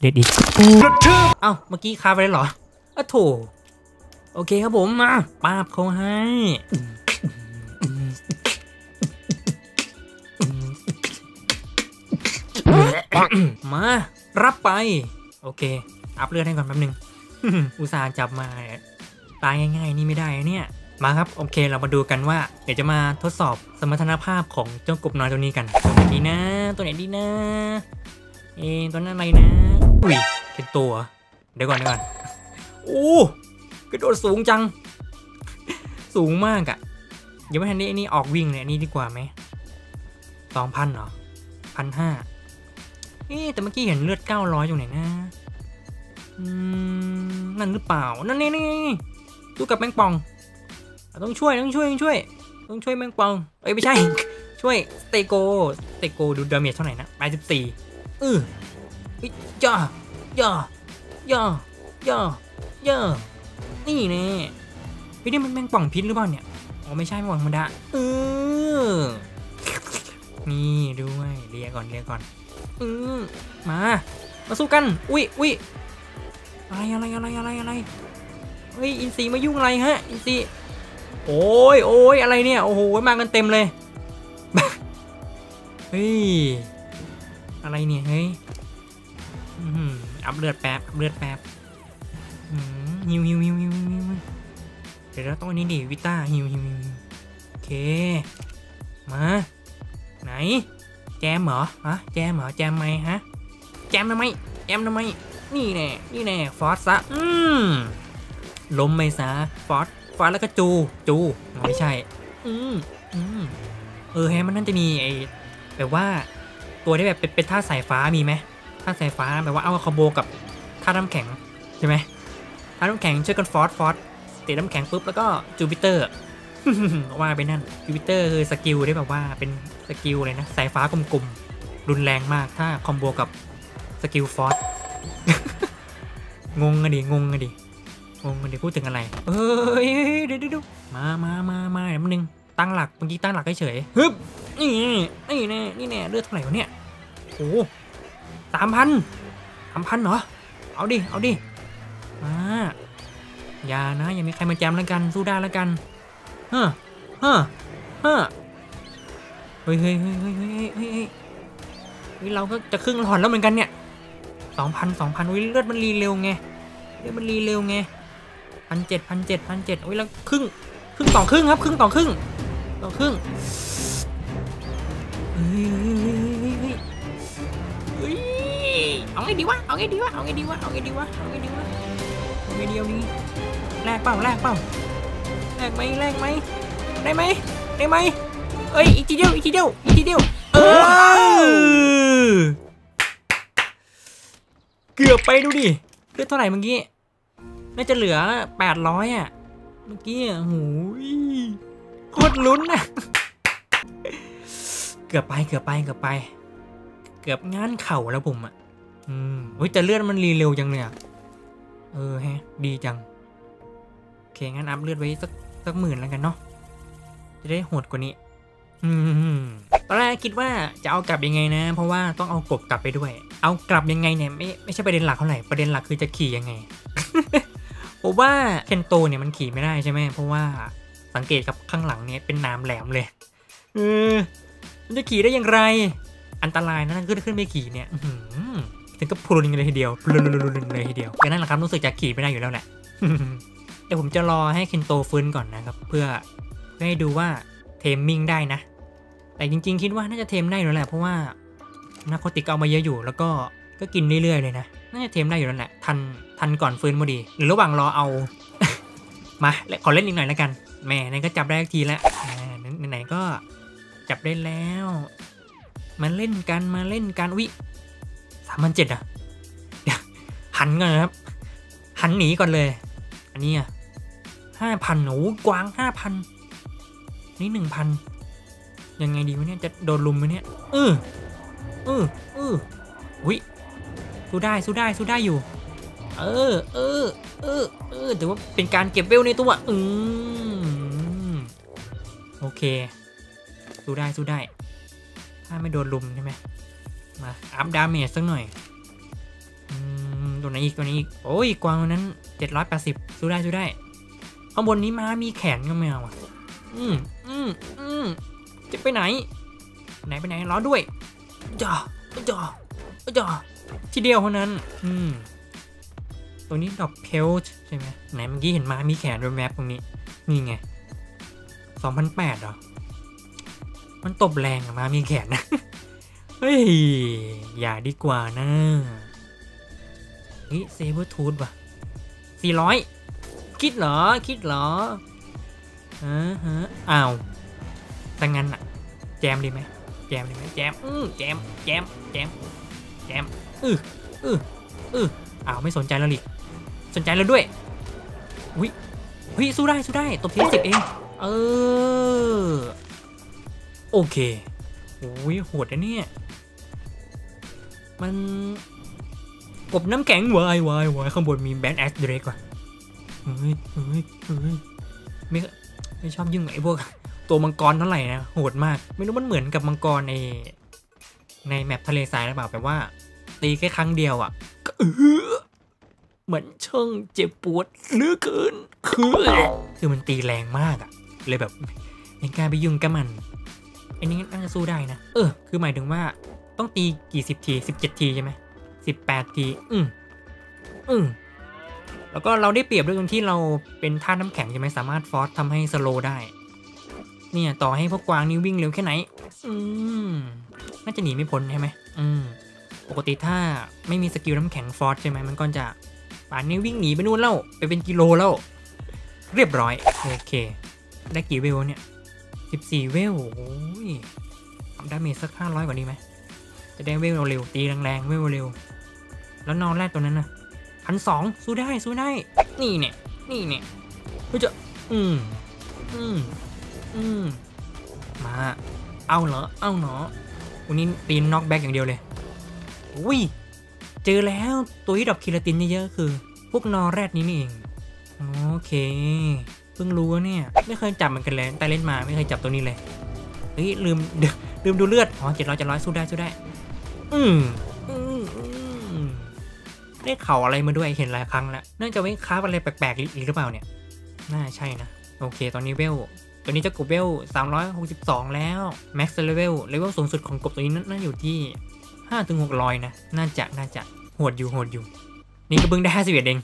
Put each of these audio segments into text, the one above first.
เด็ดอีกเอ้าเมื่อกี้คาไปแล้วเหรออะโถโอเคครับผมมาป้าบเขาให้มารับไป โอเค อัพเลือดให้ก่อนแป๊บนึง อุตส่าห์จับมาเนี่ยตายง่าย ๆ นี่ไม่ได้นะเนี่ย มาครับ โอเคเรามาดูกันว่า เดี๋ยวจะมาทดสอบสมรรถนะภาพของเจ้ากบน้อยตัวนี้กัน ตัวไหนดีนะ ตัวไหนดีนะ เอะตัวนั้นอะไรนะ อุ้ยเป็นตัวเดี๋ยวก่อนเดี๋ยวก่อนโอ้กระโดดสูงจัง สูงมากอะยังไม่ทันได้อันนี้ออกวิ่งเลยอันนี้ดีกว่าไหมสองพันเหรอพันห้าเอ๊แต่เมื่อกี้เห็นเลือด900อยู่ไหนนะนั่นหรือเปล่า นั่นนี่นี่สู้กับแมงป่อง ต้องช่วยต้องช่วยต้องช่วย ต้องช่วยแมงป่อง เอ้ยไม่ใช่ ช่วยสเตโกสเตโกดูดาเมจเท่าไหร่นะ84อือ เฮ้ยย่าย่าย่าย่าย่านี่แน่เฮ้ยนี่มันแมงป่องพิษหรือเปล่าเนี่ยอ๋อไม่ใช่แมงป่องธรรมดาเออนี่ด้วยเรียก่อนเรียก่อนอืมมา มาสู้กัน อุ้ยอุ้ยอะไรอะไรอะไรอะไรอะไรเฮ้ยอินซีมายุ่งอะไรฮะอินซีโอ้ยโอ้ยอะไรเนี่ยโอ้โหมากันเต็มเลยเฮ้ย อะไรเนี่ยเฮ้ยอัพเลือดแป๊บอัพเลือดแป๊บฮิวฮิวฮิวฮิวฮิวเดี๋ยวเราต้องอันนี้ดิวิต้าฮิวฮิวฮิวโอเค มา ไหน แจมเหรอฮะแจมเหรอแจมไหมฮะ แจมทำไมแจมทำไม นี่แน่นี่แน่ฟอสซะอืมล้มไม่ซะฟอสฟอสแล้วก็จู จูไม่ใช่ อืมอืมเออแฮมันน่าจะมีไอแบบว่า ตัวที่แบบเป็นเป็นท่าสายฟ้ามีไหมท่าสายฟ้าแบบว่าเอาคอมโบกับท่าน้ำแข็งใช่ไหมท่าน้ำแข็งช่วยกันฟอสฟอสตีน้ำแข็งปุ๊บแล้วก็จูปิเตอร์ว่าไปนั่นจูปิเตอร์คือสกิลที่แบบว่าเป็นสกิลเลยนะสายฟ้ากลมๆรุนแรงมากถ้าคอมโบกับสกิลฟอสงงอะดิงงอะดิงงอะดิพูดถึงอะไรเฮ้ยเดี๋ยวเดี๋ยวมามามามาเดี๋ยวมันนึงตั้งหลักเมื่อกี้ตั้งหลักเฉยๆฮึบนี่นี่แน่นี่แน่เลือดเท่าไหร่วะเนี่ย โอ้สามพันสามพันเหรอ เอาดิ เอาดิอาอย่านะ อย่ามีใครมาแจมแล้วกัน สู้ได้แล้วกันฮะฮะฮะเฮ้ยเฮ้ยเฮ้ยเฮ้ยเฮ้ยเฮ้ยเฮ้ยเราก็จะครึ่งหลอนแล้วเหมือนกันเนี่ยสองพันสองพันอุ้ยเลือดมันรีเร็วไง เลือดมันรีเร็วไงพันเจ็ดพันเจ็ดพันเจ็ดอุ้ยแล้วครึ่งครึ่งสองครึ่งครับ ครึ่งสองครึ่งสองครึ่งเฮ้ย เอาไงดีวะ เอาไงดีวะ เอาไงดีวะ เอาไงดีวะ เอาไงดีวะ เอาไงดีเอานี้แลกเปล่าแลกเปล่าแลกไหมแลกไหมได้ไหมได้ไหมเอ้ย อีกทีเดียว อีกทีเดียว อีกทีเดียว เออ เกือบไปดูดิเลือดเท่าไหร่เมื่อกี้ น่าจะเหลือแปดร้อยอะ เมื่อกี้อะโหยโคตรลุ้นอะเกือบไป เกือบไป เกือบไป เกือบงานเข่าแล้วผมอะ อืมเฮ้ยแต่เลือดมันรีเร็วจังเลยอะ เออแฮะ ดีจัง โอเค งั้นอัพเลือดไว้สักสักหมื่นแล้วกันเนาะ จะได้โหดกว่านี้ อืมตอนแรกคิดว่าจะเอากลับยังไงนะ เพราะว่าต้องเอากบกลับไปด้วย เอากลับยังไงเนี่ยไม่ไม่ใช่ประเด็นหลักเท่าไหร่ ประเด็นหลักคือจะขี่ยังไงผมว่าเคนโตเนี่ยมันขี่ไม่ได้ใช่ไหมเพราะว่าสังเกตกับข้างหลังเนี่ยเป็นน้ำแหลมเลย เออมันจะขี่ได้อย่างไร อันตรายนะขึ้นขึ้นไปขี่เนี่ย อื ถึงกับพลุนเลยทีเดียวพลุนเลยทีเดียวก็นั่นแหละครับรู้สึกจะขี่ไม่ได้อยู่แล้วแหละเดี๋ยวผมจะรอให้เคนโตฟื้นก่อนนะครับ เพื่อเพื่อให้ดูว่าเทมมิ่งได้นะ แต่จริง ๆ คิดว่าน่าจะเทมได้อยู่แล้วแหละเพราะว่านาโคติกเอามาเยอะอยู่ แล้วก็ก็กินเรื่อยๆเลยนะน่าจะเทมได้อยู่แล้วแหละทันทันก่อนฟื้นพอดี หรือระหว่างรอเอา มาขอเล่นอีกหน่อยแล้วกันแหม่นั่นก็จับได้ทีแล้วไหนๆก็จับได้แล้ว มาเล่นกันมาเล่นกันวิ สามพันเจ็ดอะหันก่อนนะครับ หันหนีก่อนเลย อันนี้อะห้าพันโอ้กวางห้าพันนี่หนึ่งพันยังไงดีวะเนี่ยจะโดนลุมไหมเนี่ยเออเออเออวิสู้ได้สู้ได้สู้ได้อยู่ เออเออเออเออถือว่าเป็นการเก็บเวลในตัวอืมโอเคสู้ได้สู้ได้ ถ้าไม่โดนลุมใช่ไหม มาอัพดาเมจสักหน่อยอตัวไหนอีกตัวนี้อีก โอ้ยกวางนั้นเจ็ดร้อยแปดสิบสู้ได้สู้ได้ ข้างบนนี้มามีแขนก็ไม่เอาอะ อืมอืมอืมจะไปไหน ไหนไปไหนรอด้วยจ่อจ่อจ่อทีเดียวเท่านั้น อืมตัวนี้ดอกเพลชใช่ไหมไหนเมื่อกี้เห็นมามีแขนแวบๆตรงนี้ นี่ไงสองพันแปดเหรอ มันตบแรงอะมามีแขนนะ เฮ้ย อย่าดีกว่านะเฮ้ยเซเบอร์ทูธว่ะสี่ร้อยคิดเหรอ คิดเหรอฮะฮะอ้าวถ้างั้นอะแจมดีไหมแจมดีไหมแจมอือแจม แจม แจม แจม อืออืออืออ้าว ไม่สนใจแล้วลิสนใจแล้วด้วยอุ้ยอุ้ยสู้ได้ สู้ได้ ตบทีสิบเอง เออ โอเคโอ้ยโหดนะเนี่ย มันกบน้ำแข็งวายวายวายข้างบนมีแบนแอสเดรกว่ะเฮ้ยเฮ้ยเฮ้ยไม่ไม่ชอบยุ่งไอ้พวก ตัวมังกรเท่าไหร่นะโหดมาก ไม่รู้มันเหมือนกับมังกรในในแมปทะเลทรายหรือเปล่าแบบว่า ตีแค่ครั้งเดียวอะก็เออเหมือนช่างเจ็บปวดเลือเกินคือคือมันตีแรงมากอะ เลยแบบไม่กล้าไปยุ่งกับมันอันนี้น่าจะสู้ได้นะ เออ คือหมายถึงว่า ต้องตีกี่สิบทีสิบเจ็ดทีใช่ไหมสิบแปดทีอืมอืมแล้วก็เราได้เปรียบด้วยตรงที่เราเป็นท่าน้ำแข็งใช่ไหมสามารถฟอร์สทำให้สโลได้ เนี่ยต่อให้พวกกวางนี่วิ่งเร็วแค่ไหน อืมน่าจะหนีไม่พ้นใช่ไหมอืมปกติถ้าไม่มีสกิลน้ำแข็งฟอร์สใช่ไหมมันก็จะป่านนี้วิ่งหนีไปนู่นแล้วไปเป็นกิโลแล้วเรียบร้อยโอเค ได้กี่เวลเนี่ยสิบสี่เวลโอ้ยทำดาเมจสักห้าร้อยกว่านี้ไหม จะได้เวลเร็วๆตีแรงๆเวลเร็ว แล้วนอนแรกตัวนั้นนะพันสองสู้ได้สู้ได้ นี่เนี่ยนี่เนี่ยก็จะอืมอืมอืมมา เอาเหรอเอาเนาะวันนี้ตีนน็อกแบ็กอย่างเดียวเลยอุ้ยเจอแล้วตัวที่ดรอปคิลาตินเยอะๆคือ พวกนอแรดนี้นี่เองโอเคเพิ่งรู้ว่าเนี่ยไม่เคยจับเหมือนกันเลยแต่เล่นมาไม่เคยจับตัวนี้เลยเฮ้ยลืมเดี๋ยวลืมดูเลือดอ๋อเจ็ดร้อยเจ็ดร้อยสู้ได้สู้ได้ อืมอืมอืมได้เข่าอะไรมาด้วยเห็นหลายครั้งแล้วน่าจะไว้ค้าบอะไรแปลกๆอีกหรือเปล่าเนี่ย น่าใช่นะ โอเค ตอนนี้เวลตัวนี้จะกบเวล 362 แล้ว Max Level เลเวลสูงสุดของกบตัวนี้น่าอยู่ที่5ถึง600 นะ น่าจะน่าจะโหดอยู่โหดอยู่ นี่ก็เพิ่งได้51เอง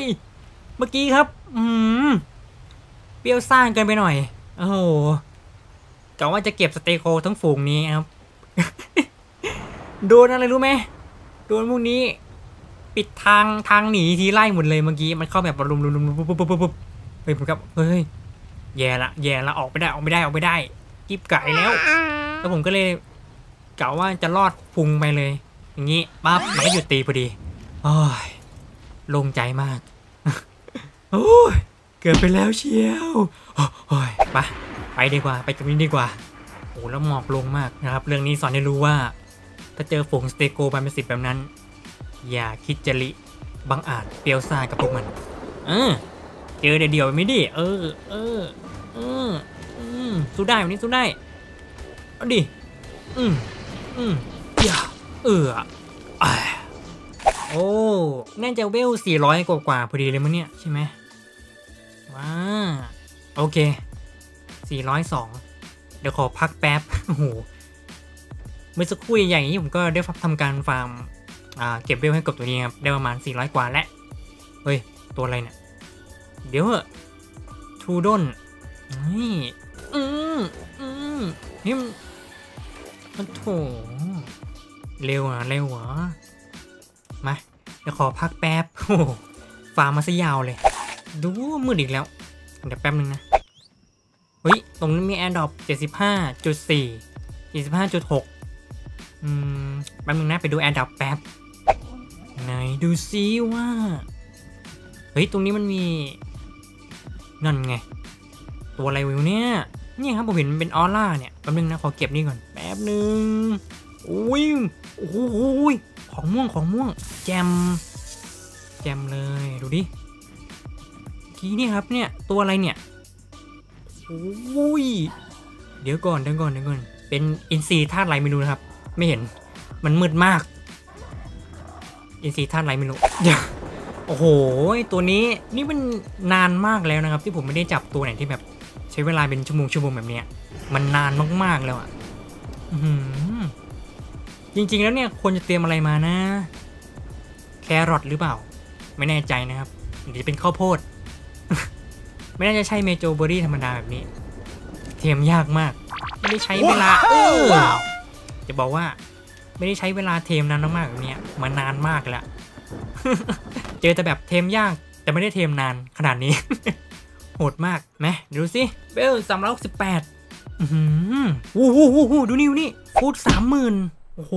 ยเมื่อกี้ครับ อืมเปรี้ยวซ่านเกินไปหน่อย โอ้โหกะว่าจะเก็บสเตโคทั้งฝูงนี้ครับ โดนอะไรรู้ไหมโดนพวกนี้ ปิดทางทางหนีทีไล่หมดเลยเมื่อกี้ มันเข้าแบบรุมรุมรุมปุ๊บปุ๊บปุ๊บปุ๊บเฮ้ยผมครับ เฮ้ย แย่ละ แย่ละ ออกไม่ได้ ออกไม่ได้ ออกไม่ได้กิบไก่แล้ว แล้วผมก็เลยกะว่าจะรอดพุงไปเลย อย่างนี้ปั๊บมันก็หยุดตีพอดี โอ้ย ลงใจมาก โอ้ยเกิดไปแล้วเชียวโอ้ยไปไปดีกว่า ไปกับนี้ดีกว่า โอ้แล้วหมอกลงมากนะครับ เรื่องนี้สอนให้รู้ว่า ถ้าเจอฝูงสเตโกบานเป็นสิบแบบนั้น อย่าคิดจะลิบังอาจเปียวซ่ากับพวกมัน เออ เจอเดียวๆไม่ดิ เออ เออ เออ อืมสู้ได้วันนี้สู้ได้ เอาดิ อืมอืมอย่าเอออ่า โอ้น่าจะเวล400 กว่ากว่าพอดีเลยมั้งเนี่ย ใช่ไหมว้า โอเค 402 เดี๋ยวขอพักแป๊บ โอ้โห เมื่อสักครู่ใหญ่ๆนี้ผมก็ได้ทำการฟาร์มเก็บเวลให้กับตัวนี้ครับ ได้ประมาณ 400 กว่าแล้ว เฮ้ย ตัวอะไรเนี่ย เดี๋ยวเหอะทูดอนนี่อืมอืมนี่มันมันโถเร็วอะเร็วเหรอ มาเดี๋ยวขอพักแป๊บโอ้ฟาร์มมาซะยาวเลย ดูมืดอีกแล้ว เดี๋ยวแป๊บนึงนะเฮ้ย ตรงนี้มีแอร์ดรอป75.4 75.6 อืม แป๊บนึงนะไปดูแอร์ดรอปแป๊บ ไหนดูซิว่า เฮ้ย ตรงนี้มันมี นั่นไง ตัวอะไรวิวเนี่ย เนี่ยครับผมเห็นมันเป็นออร่าเนี่ย แป๊บนึงนะ ขอเก็บนี่ก่อน แป๊บนึงอุ้ยโอ้ย ของม่วงของม่วง แจม แจมเลยดูดิโอเคกี้เนี่ครับเนี่ยตัวอะไรเนี่ยโอ้ยเดี๋ยวก่อนเดี๋ยวก่อนเดี๋ยวก่อนเป็นอินซีธาตุไรไม่รู้นะครับ ไม่เห็นมันมืดมาก อินซีธาตุไรไม่รู้โอ้โหตัวนี้นี่มันนานมากแล้วนะครับ ที่ผมไม่ได้จับตัวไหนที่แบบใช้เวลาเป็นชั่วโมงชั่วโมงแบบเนี้ยมันนานมากๆแล้วอะอื้อหือ จริงๆแล้วเนี่ยควรจะเตรียมอะไรมานะ แครอทหรือเปล่า ไม่แน่ใจนะครับหรือจะเป็นข้าวโพด ไม่น่าจะใช่เมโจเบอรี่ธรรมดาแบบนี้ เตรียมยากมาก ไม่ได้ใช้เวลาเออจะบอกว่า ไม่ได้ใช้เวลาเทมนานมากๆแบบเนี้ยมานานมากแล้วเจอแต่แบบเทมยากแต่ไม่ได้เทมนานขนาดนี้ โหดมากไหมดูสิเบลสามร้อยสิบแปดอือหือวู้วู้วู้วู้ดูนี่ดูนี่ฟูดสามหมื่น โอ้โห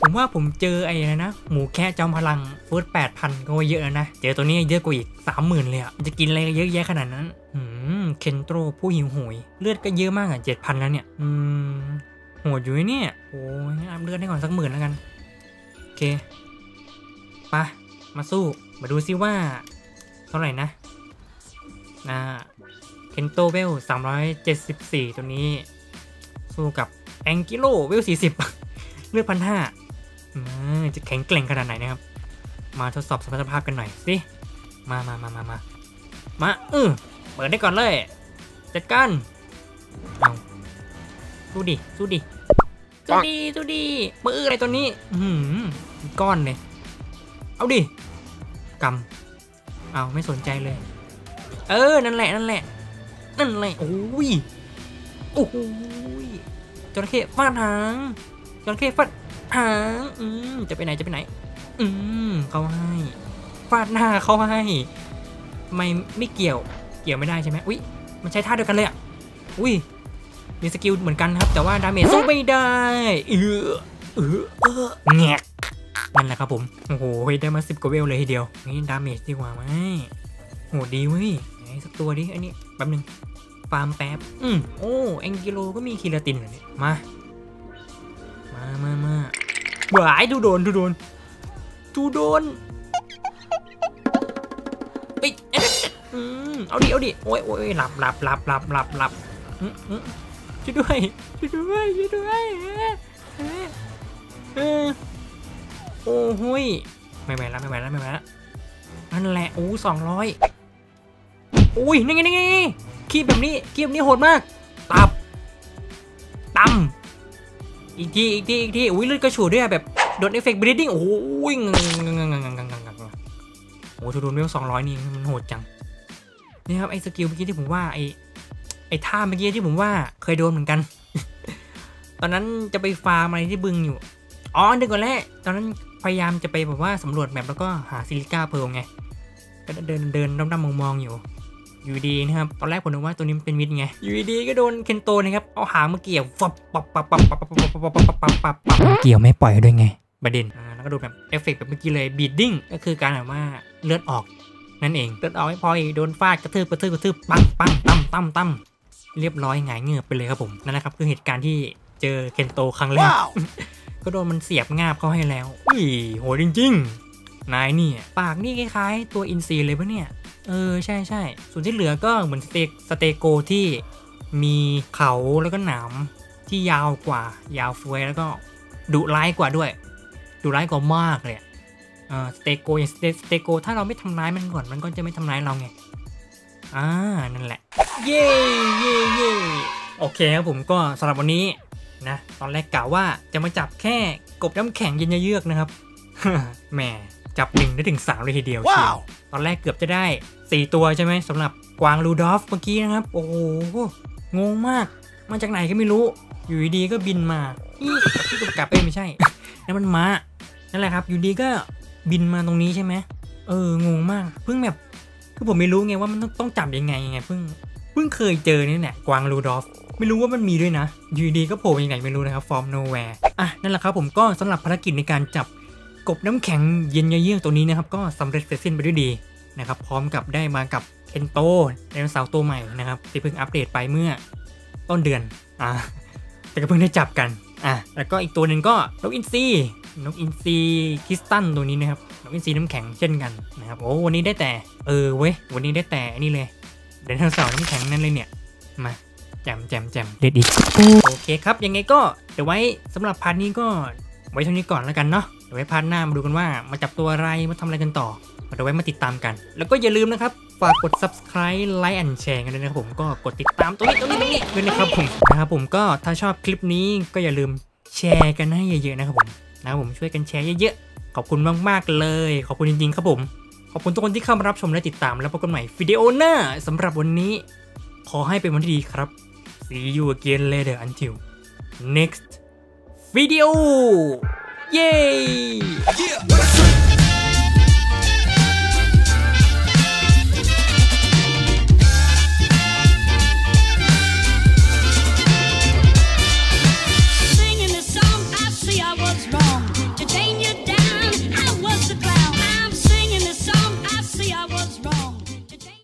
ผมว่าผมเจอไอ้อะนะ หมูแค่จอมพลังฟูดแปดพันก็ว่าเยอะแล้วนะ เจอตัวนี้เยอะกว่าอีกสามหมื่นเลยอะจะกินอะไรเยอะแยะขนาดนั้น อืม เคนโตรผู้หิวโหย เลือดก็เยอะมากอะเจ็ดพันแล้วเนี่ย อืมโหดอยู่นะเนี่ยโอ้ยอัพเลือดให้ก่อนสักหมื่นแล้วกัน โอเคปะมาสู้ มาดูซิว่า เท่าไหร่นะนะเคนโตเวล374ตัวนี้ สู้กับแองกิโลเวล40เลือดพันห้าจะแข็งแกร่งขนาดไหนนะครับ มาทดสอบสมรรถภาพกันหน่อยสิมามามามามามาเออเปิดได้ก่อนเลย จัดการเอาสู้ดิสู้ดิสู้ดิสู้ดิมืออะไรตัวนี้อือหือก้อนเลยเอาดิกำเอาไม่สนใจเลย เออ นั่นแหละ นั่นแหละ นั่นแหละ โอ้ย โอ้โหยจระเข้ฟาดหาง จระเข้ฟาดหางอืมจะไปไหนจะไปไหน อืมเขาให้ฟาดหน้าเขาให้ไม่ไม่เกี่ยวเกี่ยวไม่ได้ใช่ไหมอุ้ยมันใช้ท่าเดียวกันเลยอะอุ้ยมีสกิลเหมือนกันครับ แต่ว่าดาเมจสู้ไม่ได้เออเออเออแงกนั่นแหละครับผมโอ้โหได้มาสิบกว่าเวลเลยทีเดียวนี่ดาเมจดีกว่าไหมโหดีเว้ยไหนสักตัวดิอันนี้แป๊บนึงฟาร์มแป๊บอืมโอ้แองกิโลก็มีคีราตินเหรอเนี่ยมา มามามาหวายดูโดนดูโดนดูโดนเอ้ยเออเอาดิเอาดิโอ้ยโอ้ยหลับหลับหลับหลับหลับหลับช่วยด้วยช่วยด้วยช่วยด้วยโอ้โหยไม่ไหวแล้วไม่ไหวแล้วไม่ไหวแล้วนั่นแหละโอ้สองร้อยอุ้ยนี่ไงนี่ไงนี่ไงคีบแบบนี้คีบแบบนี้โหดมาก ตับตำ อีกทีอีกทีอีกทีอุ้ยเลือดกระฉูดด้วยแบบโดนเอฟเฟกต์บรีดดิ้งโอ้ยงโอ้โหโดนเวลสองร้อยนี่มันโหดจังนี่ครับไอ้สกิลเมื่อกี้ที่ผมว่าไอ้ไอ้ท่าเมื่อกี้ที่ผมว่าเคยโดนเหมือนกัน ตอนนั้นจะไปฟาร์มอะไรที่บึงอยู่อ๋อนึกก่อนแล้วตอนนั้นพยายามจะไปแบบว่าสำรวจแมปแล้วก็หาซิลิก้าเพลงไงก็เดินเดินด้อมๆมองๆอยู่ อยู่ดีนะครับตอนแรกผมนึกว่าตัวนี้มันเป็นมิดไงอยู่ดีก็โดนเคนโตนะครับเอาหางมาเกี่ยวฟับปับปับปับปับปับปับปับปับปับปับปับปับเกี่ยวไม่ปล่อยด้วยไงประเด็นอ่าแล้วก็ดูแบบเอฟเฟกต์แบบเมื่อกี้เลยบีดดิ้งก็คือการแบบว่าเลือดออกนั่นเองเลือดออกไม่พออีกโดนฟาดกระทืบกระทืบกระทืบปังปังตั้มตั้มตั้มเรียบร้อยหงายเงือบไปเลยครับผมนั่นแหละครับคือเหตุการณ์ที่เจอเคนโตครั้งแรกก็โดนมันเสียบงาบเข้าให้แล้วอุ้ยโหดจริง ๆ นายนี่ปากนี่คล้ายๆตัวอินซีเลยปะเนี่ย เออใช่ใช่ส่วนที่เหลือก็เหมือนสเตกสเตโกที่มีเขาแล้วก็หนามที่ยาวกว่า ยาวเฟ้ยแล้วก็ดุร้ายกว่าด้วยดุร้ายกว่ามากเลยเออสเตโกอย่างสเตสเตโกถ้าเราไม่ทำร้ายมันก่อนมันก็จะไม่ทำร้ายเราไงอ่านั่นแหละ เย้เย้เย้โอเคครับผมก็สำหรับวันนี้นะตอนแรกกะว่าจะมาจับแค่กบน้ำแข็งเย็นเยือกนะครับแหม จับหนึ่งได้ถึงสามเลยทีเดียวเชียวตอนแรกเกือบจะได้ 4 ตัวใช่ไหมสำหรับกวางรูดอฟเมื่อกี้นะครับ โอ้โหงงมาก มาจากไหนก็ไม่รู้ อยู่ดีๆก็บินมาอีที่กลับไปไม่ใช่นั่นมันม้านั่นแหละครับ อยู่ดีก็บินมาตรงนี้ใช่ไหมเอองงมาก เพิ่งแบบคือผมไม่รู้ไงว่ามันต้องต้องจับยังไงไงเพิ่งเพิ่งเคยเจอนี่แหละกวางรูดอฟไม่รู้ว่ามันมีด้วยนะ อยู่ดีๆก็โผล่มาจากไหนไม่รู้นะครับฟอร์มโนแวร์อะนั่นแหละครับผมก็สำหรับภารกิจในการจับ กบน้ำแข็งเย็นเยือกตัวนี้นะครับก็สำเร็จเสร็จสิ้นไปด้วยดีนะครับพร้อมกับได้มากับเคนโตไดโนเสาร์ตัวใหม่นะครับที่เพิ่งอัปเดตไปเมื่อต้นเดือนอะแต่ก็เพิ่งได้จับกันอะแล้วก็อีกตัวหนึ่งก็นกอินทรีนกอินทรีคริสตันตัวนี้นะครับนกอินทรีน้ำแข็งเช่นกันนะครับโอ้วันนี้ได้แต่เออเว้ยวันนี้ได้แต่นี่เลยไดโนเสาร์น้ำแข็งนั่นเลยเนี่ยมาแจมแจมแจมเด็ดอีกโอเคครับ ยังไงก็เดี๋ยวไว้สำหรับพาร์ทนี้ก็ไว้เท่านี้ก่อนแล้วกันเนาะ เดี๋ยวไว้พาร์ทหน้ามาดูกันว่ามาจับตัวอะไรมาทำอะไรกันต่อเดี๋ยวไว้มาติดตามกัน แล้วก็อย่าลืมนะครับฝากกด subscribe ไลค์ and แชร์กันด้วยนะครับผมก็กดติดตามตรงนี้ตรงนี้ตรงนี้ด้วยนะครับผมนะครับผมก็ถ้าชอบคลิปนี้ก็อย่าลืมแชร์กันให้เยอะๆนะครับผมนะครับผมช่วยกันแชร์เยอะๆขอบคุณมากๆเลย ขอบคุณจริงๆครับผมขอบคุณทุกคนที่เข้ามารับชมและติดตามแล้วพบกันใหม่วิดีโอหน้าสำหรับวันนี้ ขอให้เป็นวันที่ดีครับ see you again later until next video เย้ Yeah.